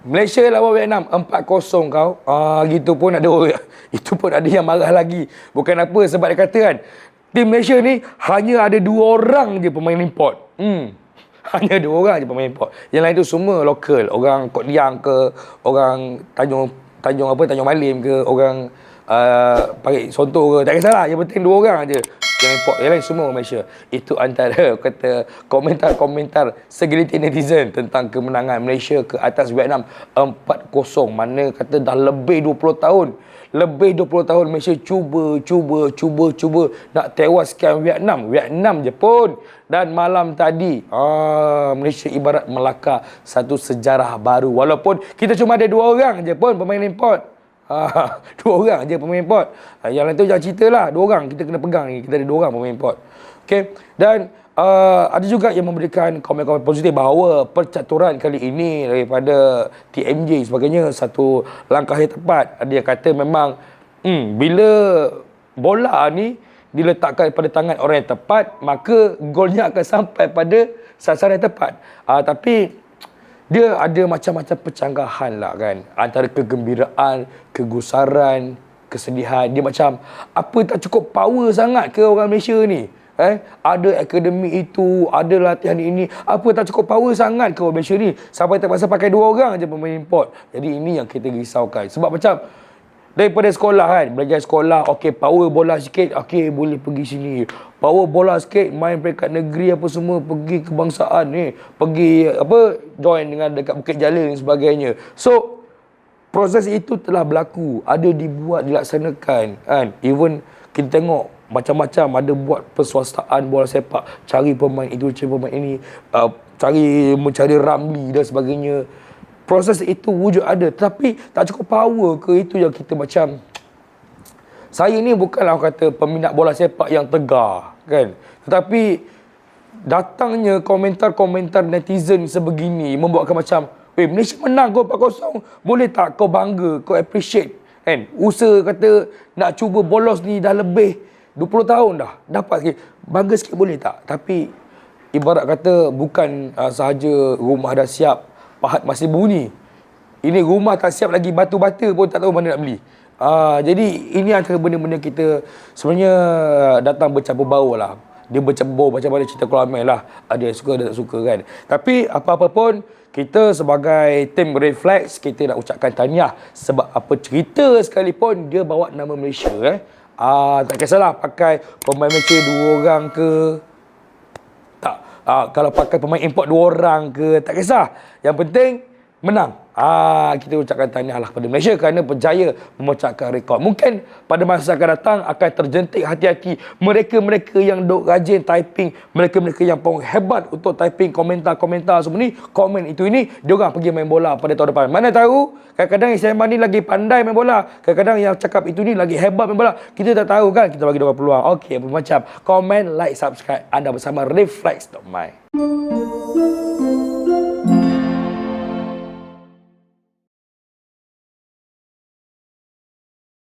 Malaysia lawan Vietnam 4-0 kau. Ah gitu pun ada. Itu pun ada yang marah lagi. Bukan apa sebab dia kata kan. Tim Malaysia ni hanya ada dua orang je pemain import. Hmm. Hanya dua orang je pemain import. Yang lain tu semua lokal. Orang Kot Liang ke, orang Tanjung Tanjung apa Tanjung Malim ke, orang uh, Parit Sonto ke. Tak kisahlah. Yang penting dua orang je yang import. Yang lain semua Malaysia. Itu antara kata komentar-komentar segelintir netizen tentang kemenangan Malaysia ke atas Vietnam 4-0. Mana kata dah lebih 20 tahun. Lebih 20 tahun Malaysia cuba, cuba, cuba, cuba nak tewaskan Vietnam. Vietnam je pun. Dan malam tadi, ah, Malaysia ibarat melakar satu sejarah baru. Walaupun kita cuma ada dua orang je pun pemain import. Ah, dua orang je pemain import. Ah, yang lain tu jangan cerita lah. Dua orang kita kena pegang ni. Kita ada dua orang pemain import. Okay. Dan uh, ada juga yang memberikan komen-komen positif bahawa percaturan kali ini daripada TMJ sebagainya satu langkah yang tepat. Ada yang kata memang hmm, bila bola ni diletakkan pada tangan orang yang tepat, maka golnya akan sampai pada sasaran yang tepat. Uh, tapi dia ada macam-macam pencanggahan lah kan. Antara kegembiraan, kegusaran, kesedihan. Dia macam, apa tak cukup power sangat ke orang Malaysia ni? Eh, ada akademi itu, ada latihan ini. Apa tak cukup power sangat ke orang Malaysia ni? Sampai terpaksa pakai dua orang je pemain import. Jadi ini yang kita risaukan. Sebab macam daripada sekolah kan, belajar sekolah, okey power bola sikit, okey boleh pergi sini. Power bola sikit, main peringkat negeri apa semua, pergi kebangsaan ni, pergi apa join dengan dekat Bukit Jalil dan sebagainya. So proses itu telah berlaku, ada dibuat, dilaksanakan kan. Even kita tengok macam-macam ada buat perswastaan bola sepak cari pemain itu cari pemain ini uh, cari mencari Ramli dan sebagainya proses itu wujud ada tetapi tak cukup power ke itu yang kita macam saya ni bukanlah orang kata peminat bola sepak yang tegar kan tetapi datangnya komentar-komentar netizen sebegini membuatkan macam Weh, Malaysia menang kau 4-0. Boleh tak kau bangga, kau appreciate. Kan? Usaha kata nak cuba bolos ni dah lebih 20 tahun dah. Dapat sikit. Bangga sikit boleh tak? Tapi ibarat kata bukan uh, sahaja rumah dah siap, pahat masih bunyi. Ini rumah tak siap lagi batu bata pun tak tahu mana nak beli. Uh, jadi ini antara benda-benda kita sebenarnya datang bercampur bau lah. Dia bercampur bau macam mana cerita Keluarmel lah. Ada yang suka, ada tak suka kan. Tapi apa-apa pun, kita sebagai tim Reflex, kita nak ucapkan tahniah. Sebab apa cerita sekalipun, dia bawa nama Malaysia. Eh. Ah, tak kisahlah pakai pemain Malaysia dua orang ke. Tak. Ah, kalau pakai pemain import dua orang ke. Tak kisah. Yang penting, menang. Ah, kita ucapkan tahniah lah pada Malaysia kerana berjaya memecahkan rekod. Mungkin pada masa akan datang akan terjentik hati-hati mereka-mereka yang duk rajin typing, mereka-mereka yang pun hebat untuk typing komentar-komentar semua ni, komen itu ini, dia orang pergi main bola pada tahun depan. Mana tahu, kadang-kadang yang ni lagi pandai main bola, kadang-kadang yang cakap itu ni lagi hebat main bola. Kita tak tahu kan, kita bagi dia peluang. Okey, macam komen, like, subscribe. Anda bersama Reflex.my.